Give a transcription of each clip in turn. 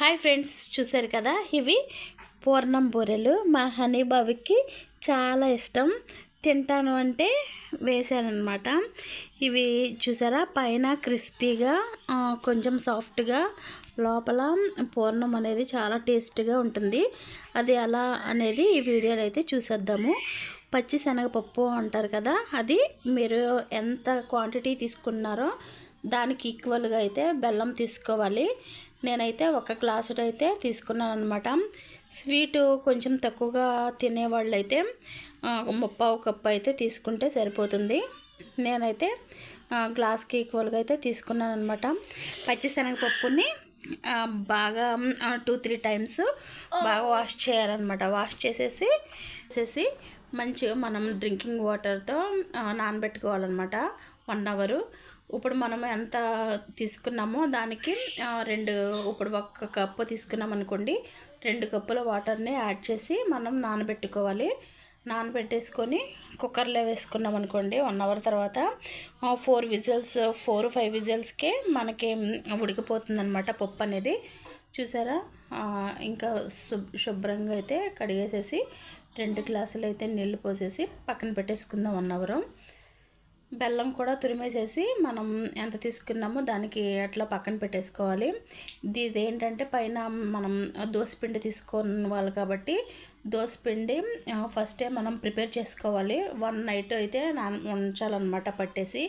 Hi friends చూసారు కదా? ఇవి పూర్ణం బూరెలు. మా హనీ బాబుకి చాలా ఇష్టం. తింటాను అంటే వేసానమాట ఇవి చూసారా? పైన క్రిస్పీగా కొంచెం సాఫ్ట్గా లోపల పూర్ణం అనేది చాలా టేస్ట్గా ఉంటుంది. అది ఎలా అనేది ఈ వీడియోలో అయితే చూసేద్దాము. పచ్చి శనగపప్పు అంటారు కదా అది మీరు ఎంత క్వాంటిటీ తీసుకున్నారో దానికి ఈక్వల్గా అయితే బెల్లం తీసుకోవాలి. నేనైతే ఒక గ్లాసు అయితే తీసుకున్నాను అనమాట స్వీటు కొంచెం తక్కువగా తినేవాళ్ళు అయితే ముప్పావు కప్పు అయితే తీసుకుంటే సరిపోతుంది. నేనైతే గ్లాస్కి ఈక్వల్గా అయితే తీసుకున్నాను అనమాట పచ్చిశనగపప్పుని బాగా టూ త్రీ టైమ్స్ బాగా వాష్ చేయాలన్నమాట. వాష్ చేసేసి చేసేసి మంచిగా మనం డ్రింకింగ్ వాటర్తో నానబెట్టుకోవాలన్నమాట. వన్ అవరు ఇప్పుడు మనం ఎంత తీసుకున్నామో దానికి రెండు ఇప్పుడు ఒక కప్పు తీసుకున్నాం అనుకోండి రెండు కప్పుల వాటర్ని యాడ్ చేసి మనం నానబెట్టుకోవాలి. నానబెట్టేసుకొని కుక్కర్లో వేసుకున్నాం అనుకోండి వన్ అవర్ తర్వాత ఫోర్ విజిల్స్ ఫోర్ ఫైవ్ విజిల్స్కే మనకి ఉడికిపోతుంది అనమాట పప్పు అనేది. చూసారా? ఇంకా శుభ్రంగా అయితే కడిగేసేసి రెండు గ్లాసులు అయితే నీళ్ళు పోసేసి పక్కన పెట్టేసుకుందాం వన్ అవరు బెల్లం కూడా తురిమేసేసి మనం ఎంత తీసుకున్నామో దానికి అట్లా పక్కన పెట్టేసుకోవాలి. ఇది ఇదేంటంటే పైన మనం దోసపిండి తీసుకున్న వాళ్ళు కాబట్టి దోసపిండి ఫస్టే మనం ప్రిపేర్ చేసుకోవాలి. వన్ నైట్ అయితే నాన్ ఉంచాలన్నమాట పట్టేసి.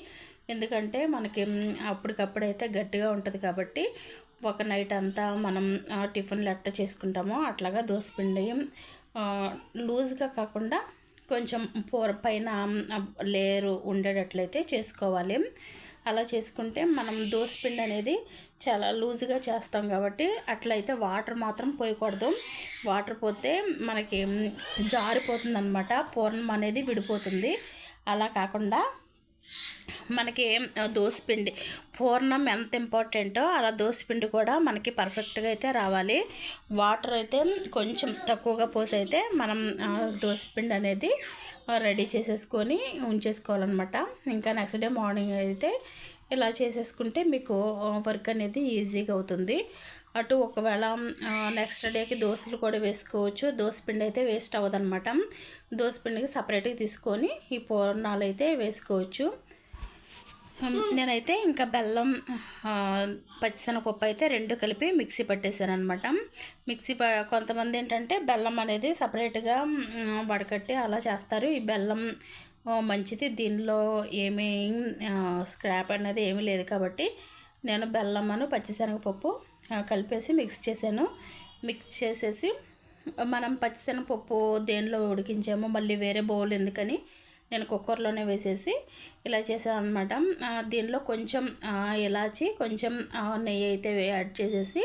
ఎందుకంటే మనకి అప్పటికప్పుడైతే గట్టిగా ఉంటుంది కాబట్టి ఒక నైట్ అంతా మనం టిఫిన్లు అట్ట చేసుకుంటామో అట్లాగా దోసపిండి లూజ్గా కాకుండా కొంచెం పూర పైన లేరు ఉండేటట్లయితే చేసుకోవాలి. అలా చేసుకుంటే మనం దోసపిండి అనేది చాలా లూజ్గా చేస్తాం కాబట్టి అట్లయితే వాటర్ మాత్రం పోయకూడదు. వాటర్ పోతే మనకి జారిపోతుంది అనమాట పూర్ణం అనేది విడిపోతుంది. అలా కాకుండా మనకి దోసపిండి పూర్ణం ఎంత ఇంపార్టెంటో అలా దోసపిండి కూడా మనకి పర్ఫెక్ట్గా అయితే రావాలి. వాటర్ అయితే కొంచెం తక్కువగా పోసి అయితే మనం దోసపిండి అనేది రెడీ చేసేసుకొని ఉంచేసుకోవాలన్నమాట. ఇంకా నెక్స్ట్ డే మార్నింగ్ అయితే ఇలా చేసేసుకుంటే మీకు వర్క్ అనేది ఈజీగా అవుతుంది. అటు ఒకవేళ నెక్స్ట్ డేకి దోశలు కూడా వేసుకోవచ్చు. దోశపిండి అయితే వేస్ట్ అవ్వదనమాట దోశపిండికి సపరేట్గా తీసుకొని ఈ పూర్ణాలు అయితే వేసుకోవచ్చు. నేనైతే ఇంకా బెల్లం పచ్చిశనగపప్పు అయితే రెండు కలిపి మిక్సీ పట్టేశాను అనమాట మిక్సీ ప కొంతమంది ఏంటంటే బెల్లం అనేది సపరేట్గా వడకట్టి అలా చేస్తారు. ఈ బెల్లం మంచిది. దీనిలో ఏమీ స్క్రాప్ అనేది ఏమీ లేదు కాబట్టి నేను బెల్లమ్మను పచ్చిశనగపప్పు కలిపేసి మిక్స్ చేశాను. మిక్స్ చేసేసి మనం పచ్చిశనగపప్పు దేనిలో ఉడికించామో మళ్ళీ వేరే బౌల్ ఎందుకని నేను కుక్కర్లోనే వేసేసి ఇలా చేసాను అనమాట దీనిలో కొంచెం ఇలాచి కొంచెం నెయ్యి అయితే యాడ్ చేసేసి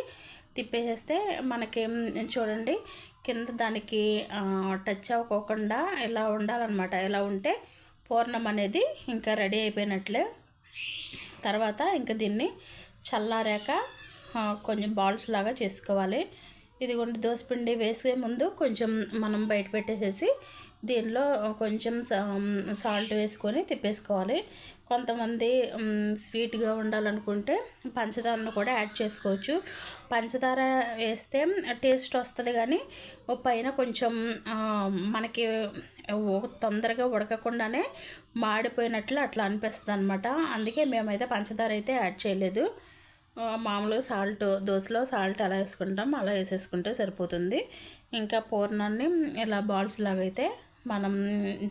తిప్పేసేస్తే మనకి చూడండి కింద దానికి టచ్ అవ్వకోకుండా ఇలా ఉండాలన్నమాట. ఇలా ఉంటే పూర్ణం అనేది ఇంకా రెడీ అయిపోయినట్లే. తర్వాత ఇంకా దీన్ని చల్లారాక కొంచెం బాల్స్ లాగా చేసుకోవాలి. ఇదిగోండి దోసపిండి వేసే ముందు కొంచెం మనం బయట పెట్టేసేసి దీనిలో కొంచెం సాల్ట్ వేసుకొని తిప్పేసుకోవాలి. కొంతమంది స్వీట్గా ఉండాలనుకుంటే పంచదారను కూడా యాడ్ చేసుకోవచ్చు. పంచదార వేస్తే టేస్ట్ వస్తుంది కానీ పైన కొంచెం మనకి తొందరగా ఉడకకుండానే మాడిపోయినట్లు అట్లా అనిపిస్తుంది అనమాట అందుకే మేమైతే పంచదార అయితే యాడ్ చేయలేదు. మామూలుగా సాల్ట్ దోశలో సాల్ట్ అలా వేసుకుంటాం అలా వేసేసుకుంటే సరిపోతుంది. ఇంకా పూర్ణాన్ని ఇలా బాల్స్ లాగా అయితే మనం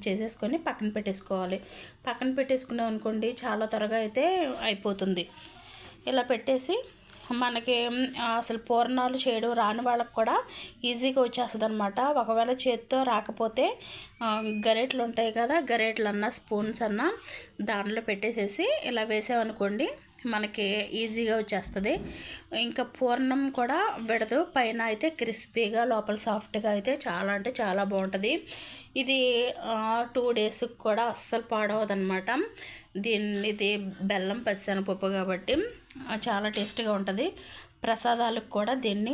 చేసేసుకొని పక్కన పెట్టేసుకోవాలి. పక్కన పెట్టేసుకున్నాం అనుకోండి చాలా త్వరగా అయితే అయిపోతుంది. ఇలా పెట్టేసి మనకి అసలు పూర్ణాలు చేయడం రాని వాళ్ళకి కూడా ఈజీగా వచ్చేస్తుంది అనమాట ఒకవేళ చేతితో రాకపోతే గరేట్లు ఉంటాయి కదా గరేట్లు అన్న స్పూన్స్ అన్న దానిలో పెట్టేసేసి ఇలా వేసామనుకోండి మనకి ఈజీగా వచ్చేస్తుంది. ఇంకా పూర్ణం కూడా విడదు. పైన అయితే క్రిస్పీగా లోపల సాఫ్ట్గా అయితే చాలా అంటే చాలా బాగుంటుంది. ఇది టూ డేస్కి కూడా అస్సలు పాడవదనమాట దీన్ని ఇది బెల్లం పచ్చిశనగపప్పు కాబట్టి చాలా టేస్ట్గా ఉంటుంది. ప్రసాదాలకు కూడా దీన్ని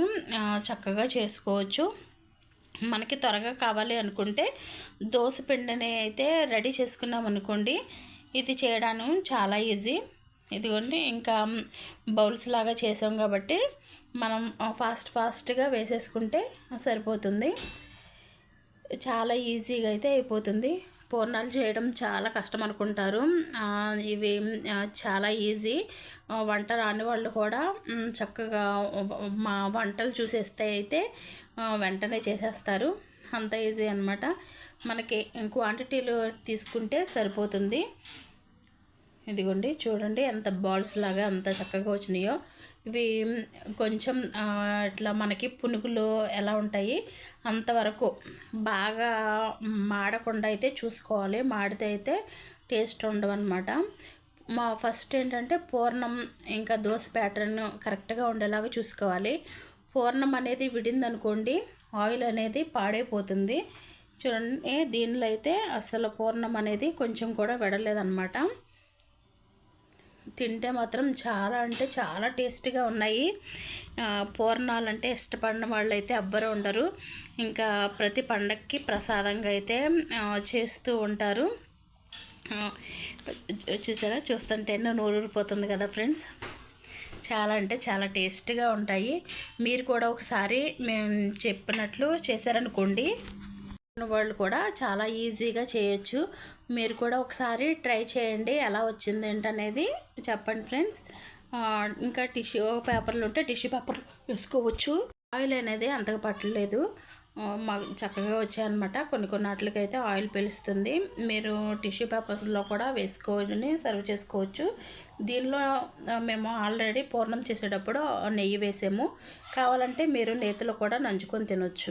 చక్కగా చేసుకోవచ్చు. మనకి త్వరగా కావాలి అనుకుంటే దోశ పిండిని అయితే రెడీ చేసుకున్నాం అనుకోండి ఇది చేయడానికి చాలా ఈజీ. ఇదిగోండి ఇంకా బౌల్స్ లాగా చేసాం కాబట్టి మనం ఫాస్ట్ ఫాస్ట్గా వేసేసుకుంటే సరిపోతుంది. చాలా ఈజీగా అయితే అయిపోతుంది. పూర్ణాలు చేయడం చాలా కష్టం అనుకుంటారు. ఇవి చాలా ఈజీ. వంట రాని వాళ్ళు కూడా చక్కగా మా వంటలు చూసేస్తే అయితే వెంటనే చేసేస్తారు. అంత ఈజీ అనమాట మనకి క్వాంటిటీలు తీసుకుంటే సరిపోతుంది. ఇదిగోండి చూడండి ఎంత బాల్స్ లాగా అంత చక్కగా వచ్చినాయో. ఇవి కొంచెం ఇట్లా మనకి పునుగులు ఎలా ఉంటాయి అంతవరకు బాగా మాడకుండా అయితే చూసుకోవాలి. మాడితే అయితే టేస్ట్ ఉండవన్నమాట. మా ఫస్ట్ ఏంటంటే పూర్ణం ఇంకా దోశ ప్యాటర్న్ కరెక్ట్గా ఉండేలాగా చూసుకోవాలి. పూర్ణం అనేది విడిందనుకోండి ఆయిల్ అనేది పాడైపోతుంది. చూడండి దీనిలో అయితే అసలు పూర్ణం అనేది కొంచెం కూడా విడలేదన్నమాట. తింటే మాత్రం చాలా అంటే చాలా టేస్టీగా ఉన్నాయి. పూర్ణాలు అంటే ఇష్టపడిన వాళ్ళు అయితే అబ్బరు ఉండరు. ఇంకా ప్రతి పండక్కి ప్రసాదంగా అయితే చేస్తూ ఉంటారు. చూసారా? చూస్తుంటే నోరు ఊరిపోతుంది కదా ఫ్రెండ్స్? చాలా అంటే చాలా టేస్ట్గా ఉంటాయి. మీరు కూడా ఒకసారి మేము చెప్పినట్లు చేశారనుకోండి. వాళ్ళు కూడా చాలా ఈజీగా చేయొచ్చు. మీరు కూడా ఒకసారి ట్రై చేయండి ఎలా వచ్చింది ఏంటనేది చెప్పండి ఫ్రెండ్స్. ఇంకా టిష్యూ పేపర్లు ఉంటే టిష్యూ పేపర్ వేసుకోవచ్చు. ఆయిల్ అనేది అంతగా పట్టలేదు. మాకు చక్కగా వచ్చాయన్నమాట. కొన్ని కొన్ని వాటికైతే ఆయిల్ పీలుస్తుంది. మీరు టిష్యూ పేపర్స్లో కూడా వేసుకొని సర్వ్ చేసుకోవచ్చు. దీనిలో మేము ఆల్రెడీ పూర్ణం చేసేటప్పుడు నెయ్యి వేసాము. కావాలంటే మీరు నేతిలో కూడా నంచుకొని తినొచ్చు.